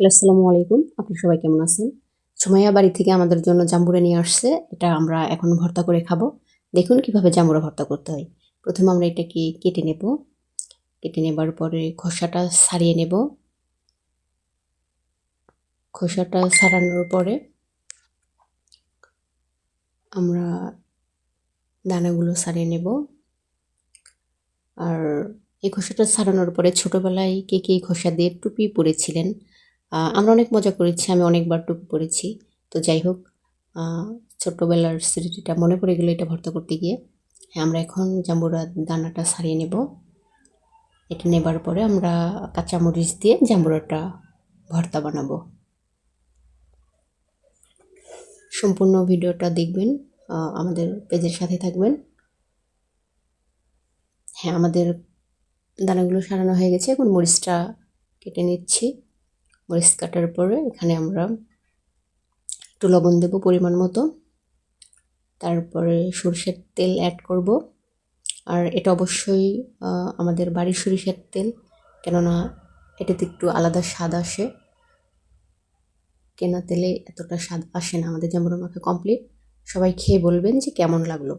Hello, আসসালামু আলাইকুম। আপনি সবাই কেমন আছেন? সুমাইয়া বাড়ি থেকে আমাদের জন্য জাম্বুরা নিয়ে আসছে। এটা আমরা এখন ভর্তা করে খাব। দেখুন কীভাবে জাম্বুরা ভর্তা করতে হয়। প্রথমে আমরা এটাকে কেটে নেব। কেটে নেবার পরে খোসাটা সারিয়ে নেব। খোসাটা সারানোর পরে আমরা দানাগুলো সারিয়ে নেব। আর এই খোসাটা সারানোর পরে ছোটোবেলায় কে কে খোসা দিয়ে টুপি পরেছিলেন আমরা অনেক মজা করেছি, আমি অনেকবার টুপি পরেছি। তো যাই হোক ছোট্টবেলার স্মৃতিটা মনে পড়ে গেলো এটা ভর্তা করতে গিয়ে। হ্যাঁ আমরা এখন জাম্বুরা দানাটা সারিয়ে নেব। এটা নেবার পরে আমরা কাঁচামরিচ দিয়ে জাম্বুরাটা ভর্তা বানাবো। সম্পূর্ণ ভিডিওটা দেখবেন আমাদের পেজের সাথে থাকবেন। হ্যাঁ আমাদের দানাগুলো সারানো হয়ে গেছে, এখন মরিচটা কেটে নিচ্ছি। মরিচ কাটার পরে এখানে আমরা একটু লবণ দেব পরিমাণ মতো। তারপরে সরষের তেল অ্যাড করব। আর এটা অবশ্যই আমাদের বাড়ির সরিষার তেল, কেননা এটাতে একটু আলাদা স্বাদ আসে। কেনা তেলে এতটা স্বাদ আসে না, আমাদের যেমন মাখা কমপ্লিট সবাই খেয়ে বলবেন যে কেমন লাগল।